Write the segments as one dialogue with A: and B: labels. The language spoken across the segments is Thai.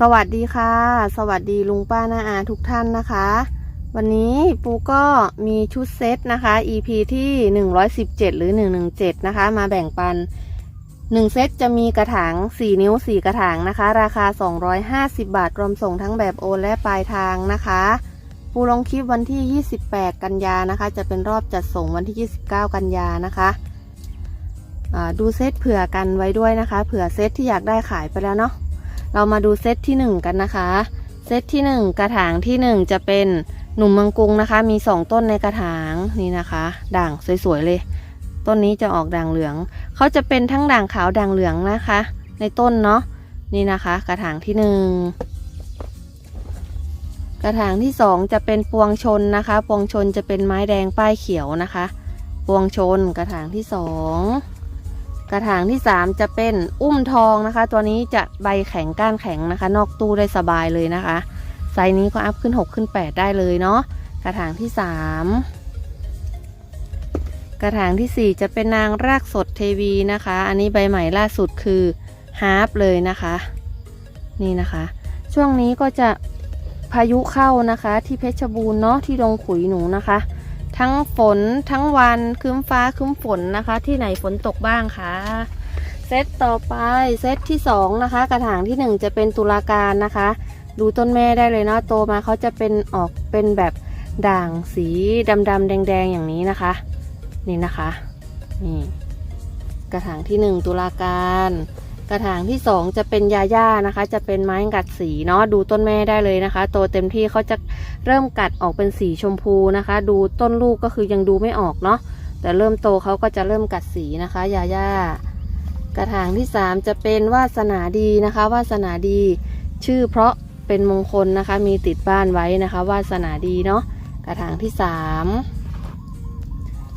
A: สวัสดีค่ะ สวัสดีลุงป้าน้าอาทุกท่านนะคะ วันนี้ปูก็มีชุดเซตนะคะ EP ที่ 117 หรือ 117 นะคะ มาแบ่งปัน 1 เซตจะมีกระถาง 4 นิ้ว 4 กระถางนะคะ ราคา 250 บาท รวมส่งทั้งแบบโอนและปลายทางนะคะ ปูลงคลิปวันที่ 28 กันยานะคะ จะเป็นรอบจัดส่งวันที่ 29 กันยานะคะดูเซตเผื่อกันไว้ด้วยนะคะ เผื่อเซตที่อยากได้ขายไปแล้วเนาะ เรามาดูเซตที่ 1 กันนะคะ เซตที่ 1 กระถางที่ 1 จะเป็นหนุ่มมืองกรุงนะคะ มี 2 ต้นในกระถางนี่นะคะ ด่างสวยๆเลย ต้นนี้จะออกด่างเหลือง เขาจะเป็นทั้งด่างขาวด่างเหลืองนะคะ ในต้นเนาะนี่นะคะ กระถางที่ 1 กระถางที่ 2 จะเป็นปวงชนนะคะ ปวงชนจะเป็นไม้แดงป้ายเขียวนะคะ ปวงชนกระถางที่ 2 กระถางที่ 3 จะเป็นอุ้มทองนะคะ ตัวนี้จะใบแข็งก้านแข็งนะคะ นอกตู้ได้สบายเลยนะคะ ไซส์นี้ก็อัพขึ้น 6 ขึ้น 8 ได้เลยเนาะกระถางที่ 3 กระถางทีสี่4 จะเป็นนางรากสดเทวีนะคะ อันนี้ใบใหม่ล่าสุดคือฮาร์ปเลยนะคะ นี่นะคะ ช่วงนี้ก็จะพายุเข้านะคะ ที่เพชรบูรณ์เนาะที่ดงขุยหนูนะคะ ทั้งฝนทั้งวันครึ้มฟ้าครึ้มฝนนะคะ ที่ไหนฝนตกบ้างคะเซตต่อไปเซตที่สองนะคะ กระถางที่หนึ่งจะเป็นตุลาการนะคะ ดูต้นแม่ได้เลยเนาะโตมาเขาจะเป็นออกเป็นแบบด่างสีดำๆแดงๆอย่างนี้นะคะ นี่นะคะนี่กระถางที่หนึ่งตุลาการ กระถางที่สองจะเป็นยาย่านะคะ จะเป็นไม้กัดสีเนาะดูต้นแม่ได้เลยนะคะ โตเต็มที่เขาจะเริ่มกัดออกเป็นสีชมพูนะคะ ดูต้นลูกก็คือยังดูไม่ออกเนาะแต่เริ่มโตเขาก็จะเริ่มกัดสีนะคะ ยาย่ากระถางที่สามจะเป็นวาสนาดีนะคะ วาสนาดี ชื่อเพราะเป็นมงคลนะคะ มีติดบ้านไว้นะคะ วาสนาดีเนาะกระถางที่สาม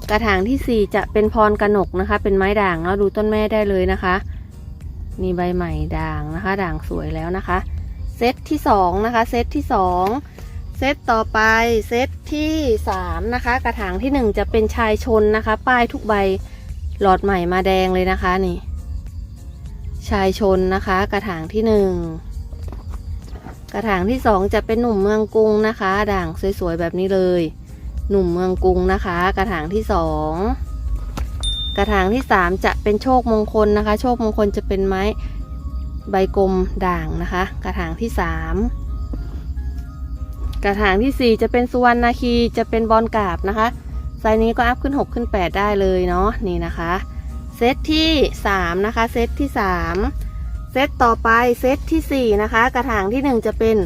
A: กระถางที่สี่จะเป็นพรกนกนะคะ เป็นไม้ด่างเนาะดูต้นแม่ได้เลยนะคะ นี่ใบใหม่ด่างนะคะ ด่างสวยแล้วนะคะ เซตที่สองนะคะ เซตที่สองเซตต่อไปเซตที่สามนะคะ กระถางที่หนึ่งจะเป็นชายชนนะคะ ป้ายทุกใบหลอดใหม่มาแดงเลยนะคะนี่ชายชนนะคะ กระถางที่หนึ่งกระถางที่สองจะเป็นหนุ่มเมืองกรุงนะคะ ด่างสวยๆแบบนี้เลย หนุ่มเมืองกรุงนะคะ กระถางที่สอง กระถางที่สามจะเป็นโชคมงคลนะคะ โชคมงคลจะเป็นไม้ใบกลมด่างนะคะ กระถางที่สามกระถางที่สี่จะเป็นสุวรรณนาคีจะเป็นบอลกาบนะคะไซนี้ก็อัพขึ้นหกขึ้นแปดได้เลยเนาะนี่นะคะเซตที่3นะคะเซตที่3เซตต่อไปเซตที่4นะคะกระถางที่ 1 จะเป็น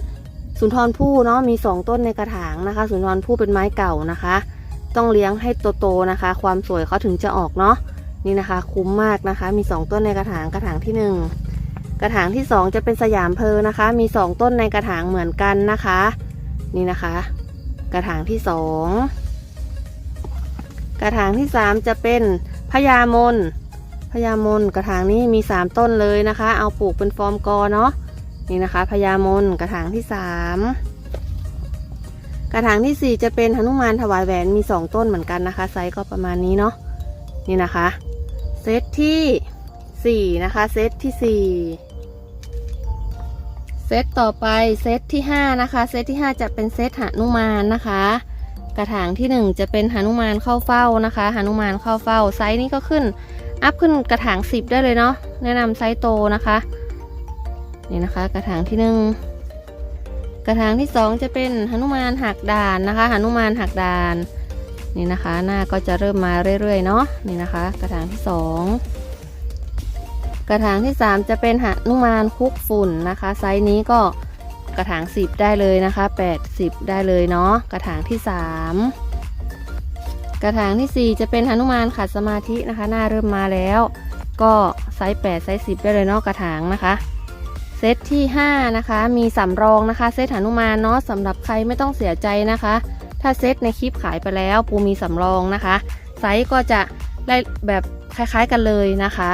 A: สุนทรภู่เนาะมี 2 ต้นในกระถางนะคะ สุนทรภู่เป็นไม้เก่านะคะ ต้องเลี้ยงให้โตๆนะคะ ความสวยเขาถึงจะออกเนาะนี่นะคะ คุ้มมากนะคะ มี 2 ต้นในกระถางกระถางที่ 1 กระถางที่ 2 จะเป็นสยามเพอนะคะ มี 2 ต้นในกระถางเหมือนกันนะคะ นี่นะคะ กระถางที่ 2 กระถางที่ 3 จะเป็นพญามนพญามนกระถางนี้มี 3 ต้นเลยนะคะ เอาปลูกเป็นฟอร์มกอเนาะนี่นะคะพญามนกระถางที่ 3 กระถางทีสี่ 4 จะเป็นหนุมานถวายแหวนมี 2 ต้นเหมือนกันนะคะ ไซส์ก็ประมาณนี้เนาะนี่นะคะ เซตที่ 4 นะคะ เซตที่ 4 เซตต่อไปเซตที่ 5 นะคะ เซตที่ 5 จะเป็นเซตหนุมานนะคะ กระถางที่ 1 จะเป็นหนุมานเข้าเฝ้านะคะหนุมานเข้าเฝ้าไซส์นี้ก็ขึ้นอัพขึ้นกระถาง 10 ได้เลยเนาะแนะนำไซส์โตนะคะนี่นะคะ กระถางที่หนึ่ง กระถางที่สองจะเป็นหนุมานหักด่านนะคะหนุมานหักด่านนี่นะคะหน้าก็จะเริ่มมาเรื่อยๆเนาะนี่นะคะ กระถางที่สองกระถางที่สามจะเป็นหนุมานคุกฝุ่นนะคะ ไซส์นี้ก็กระถาง 10 ได้เลยนะคะ 80 ได้เลยเนาะกระถางที่สามกระถางที่ 4 จะเป็นหนุมานขัดสมาธินะคะ หน้าเริ่มมาแล้ว ก็ไซส์8ไซส์10 ได้เลยเนาะกระถางนะคะ เซตที่ 5 นะคะ มีสำรองนะคะ เซตหนุมานเนาะสำหรับใครไม่ต้องเสียใจนะคะ ถ้าเซตในคลิปขายไปแล้วปูมีสำรองนะคะ ไซส์ก็จะได้แบบคล้ายๆกันเลยนะคะ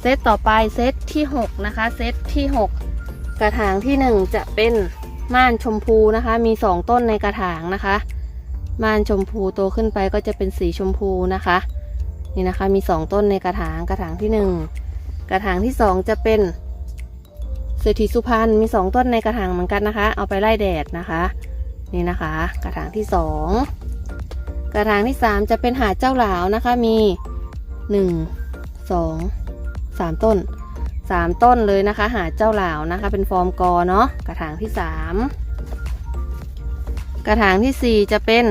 A: เซตต่อไปเซตที่ 6 นะคะ เซตที่ 6 กระถางที่ 1 จะเป็นม่านชมพูนะคะ มี 2 ต้นในกระถางนะคะ ม่านชมพูโตขึ้นไปก็จะเป็นสีชมพูนะคะ นี่นะคะมี 2 ต้นในกระถางกระถางที่ 1 กระถางที่ 2 จะเป็น ศรษฐีสุพรรณมีสองต้นในกระถางเหมือนกันนะคะ เอาไปไล่แดดนะคะ นี่นะคะ กระถางที่สองกระถางที่สามจะเป็นหาเจ้าหลาวนะคะมีหนึ่งสองสามต้นสามต้นเลยนะคะ หาเจ้าหลาวนะคะ เป็นฟอร์มกอเนาะกระถางที่สามกระถางที่สี่จะเป็น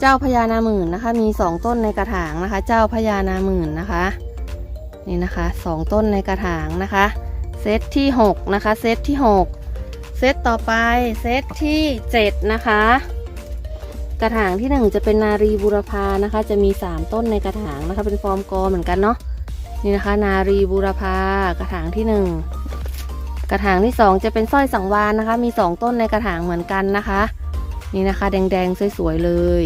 A: เจ้าพญานาหมื่นนะคะ มีสองต้นในกระถางนะคะ เจ้าพญานาหมื่นนะคะ นี่นะคะสองต้นในกระถางนะคะ เซตที่ 6 นะคะ เซตที่ 6 เซตต่อไป เซตที่ 7 นะคะ กระถางที่ 1 จะเป็นนารีบุรพานะคะ จะมี 3 ต้นในกระถางนะคะ เป็นฟอร์มกอเหมือนกันเนาะ นี่นะคะ นารีบุรพากระถางที่ 1 กระถางที่ 2 จะเป็นสร้อยสังวานนะคะ มี 2 ต้นในกระถางเหมือนกันนะคะ นี่นะคะ แดงๆสวยๆเลย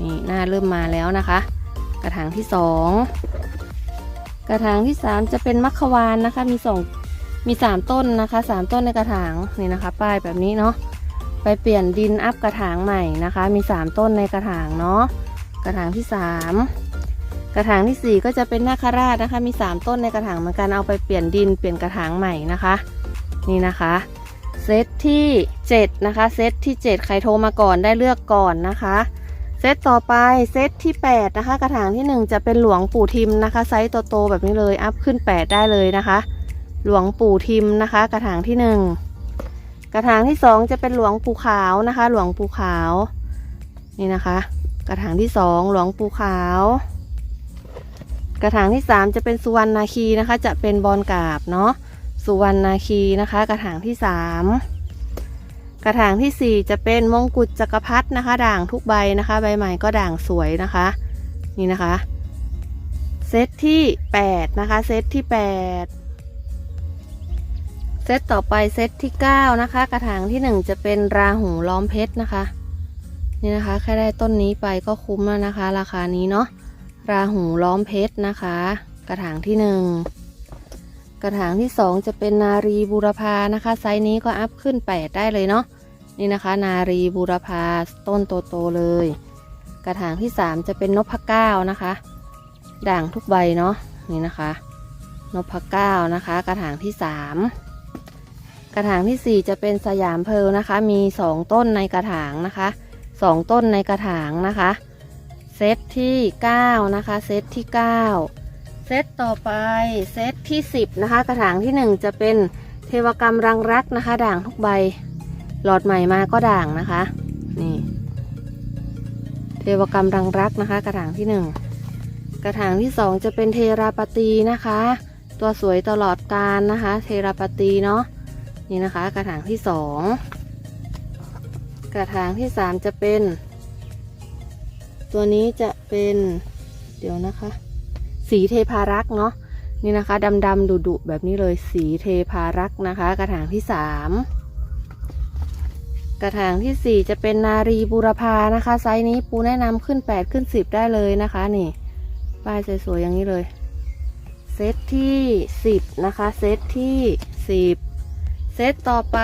A: นี่หน้าเริ่มมาแล้วนะคะ กระถางที่ 2 กระถางที่ 3 จะเป็นมัคควานนะคะ มี สองมี3ต้นนะคะ3ต้นในกระถางนี่นะคะ ป้ายแบบนี้เนาะไปเปลี่ยนดินอัพกระถางใหม่นะคะ มี3ต้นในกระถางเนาะกระถางที่3กระถางทีสี่4ก็จะเป็นนาคราชนะคะ มี3ต้นในกระถางเหมือนกันเอาไปเปลี่ยนดินเปลี่ยนกระถางใหม่นะคะ นี่นะคะเซตที่7นะคะเซตที่7ใครโทรมาก่อนได้เลือกก่อนนะคะเซตต่อไปเซตที่ 8 นะคะ กระถางที่ 1 จะเป็นหลวงปู่ทิมนะคะ ไซส์โตๆแบบนี้เลย อัพขึ้น 8 ได้เลยนะคะ หลวงปู่ทิมนะคะ กระถางที่1กระถางที่2จะเป็นหลวงปู่ขาวนะคะ หลวงปู่ขาวนี่นะคะ กระถางที่2หลวงปู่ขาว กระถางที่3จะเป็นสุวรรณนาคีนะคะ จะเป็นบอลกาบเนาะสุวรรณนาคีนะคะ กระถางที่3กระถางที่สี่จะเป็นมงกุฎจักรพรรดินะคะ ด่างทุกใบนะคะ ใบใหม่ก็ด่างสวยนะคะ นี่นะคะ เซตที่8นะคะ เซตที่8 เซตต่อไปเซตที่9นะคะ กระถางที่1จะเป็นราหูล้อมเพชรนะคะ นี่นะคะ แค่ได้ต้นนี้ไปก็คุ้มแล้วนะคะ ราคานี้เนาะราหูล้อมเพชรนะคะ กระถางที่1กระถางที่2จะเป็นนารีบูรพานะคะ ไซส์นี้ก็อัพขึ้น8ได้เลยเนาะนี่นะคะ นารีบูรพาต้นโตๆเลย กระถางที่3จะเป็นนพเก้านะคะ ด่างทุกใบเนาะนี่นะคะนพเก้านะคะ กระถางที่3 กระถางทีสี่ 4 จะเป็นสยามเพลนะคะ มี 2 ต้นในกระถางนะคะ 2 ต้นในกระถางนะคะ เซตที่ 9 นะคะ เซตที่ 9 เซตต่อไปเซตที่ 10 นะคะ กระถางที่ 1 จะเป็นเทวกรรมรังรักนะคะ ด่างทุกใบ หลอดใหม่มาก็ด่างนะคะ นี่ เทวกรรมรังรักนะคะ กระถางที่ 1 กระถางที่ 2 จะเป็นเทราปตีนะคะ ตัวสวยตลอดกาลนะคะ เทราปตีเนาะ นี่นะคะ กระถางที่2กระถางที่3จะเป็น ตัวนี้จะเป็น เดี๋ยวนะคะ สีเทพารักษ์เนาะนี่นะคะดำดำดุดุแบบนี้เลยสีเทพารักษ์นะคะ กระถางที่สามกระถางที่สี่จะเป็นนารีบูรพานะคะ ไซส์นี้ปูแนะนำขึ้นแปดขึ้นสิบได้เลยนะคะ นี่ป้ายสวยๆอย่างนี้เลย เซตที่สิบนะคะ เซตที่สิบ ซตต่อไป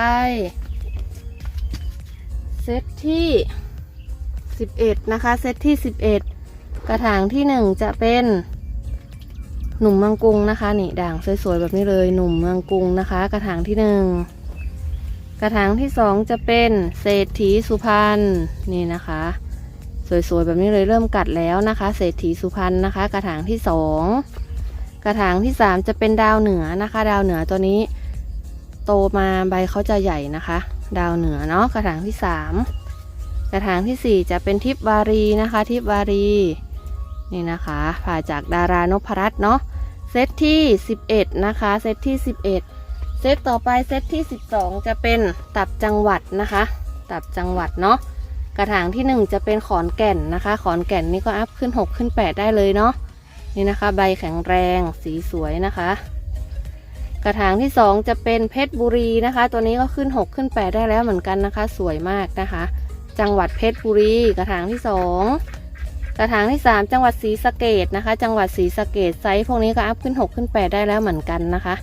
A: เซตที่สิบเอ็ดนะคะ เซตที่สิบเอ็ดกระถางที่หนึ่งจะเป็นหนุ่มเมืองกรุงนะคะนี่ด่างสวยๆแบบนี้เลยหนุ่มเมืองกรุงนะคะ กระถางที่หนึ่งกระถางที่สองจะเป็นเศรษฐีสุพรรณนี่นะคะ สวยๆแบบนี้เลยเริ่มกัดแล้วนะคะ เศรษฐีสุพรรณนะคะ กระถางที่สองกระถางที่สามจะเป็นดาวเหนือนะคะ ดาวเหนือตัวนี้ โตมาใบเขาจะใหญ่นะคะ ดาวเหนือเนาะกระถางที่สามกระถางที่สี่จะเป็นทิพวารีนะคะ ทิพวารีนี่นะคะผ่าจากดารานพรัตน์เนาะเซตที่ 11 นะคะ เซตที่ 11 เซตต่อไปเซตที่ 12 จะเป็นตับจังหวัดนะคะ ตับจังหวัดเนาะกระถางที่ 1 จะเป็นขอนแก่นนะคะ ขอนแก่นนี่ก็อัพขึ้น 6 ขึ้น 8 ได้เลยเนาะนี่นะคะ ใบแข็งแรงสีสวยนะคะ กระถางที่ 2 จะเป็นเพชรบุรีนะคะ ตัวนี้ก็ขึ้น 6 ขึ้น 8 ได้แล้วเหมือนกันนะคะ สวยมากนะคะ จังหวัดเพชรบุรี กระถางที่ 2 กระถางที่ 3 จังหวัดศรีสะเกดนะคะ จังหวัดศรีสะเกดไซส์พวกนี้ก็อัพขึ้น 6 ขึ้น 8 ได้แล้วเหมือนกันนะคะ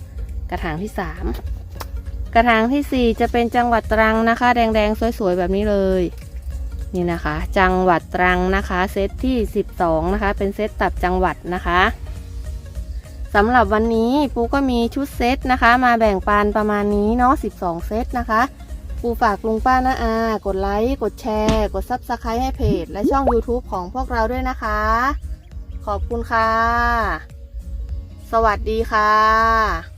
A: กระถางที่ 3 กระถางทีสี่4 จะเป็นจังหวัดตรังนะคะ แดงๆสวยๆแบบนี้เลยนี่นะคะ จังหวัดตรังนะคะ เซตที่ 12 นะคะ เป็นเซตตับจังหวัดนะคะ สำหรับวันนี้ปูก็มีชุดเซตนะคะ มาแบ่งปันประมาณนี้เนาะ12 เซตนะคะ ปูฝากลุงป้านาอา กดไลค์กดแชร์ กด Subscribe ให้เพจ และช่อง YouTube ของพวกเราด้วยนะคะ ขอบคุณค่ะ สวัสดีค่ะ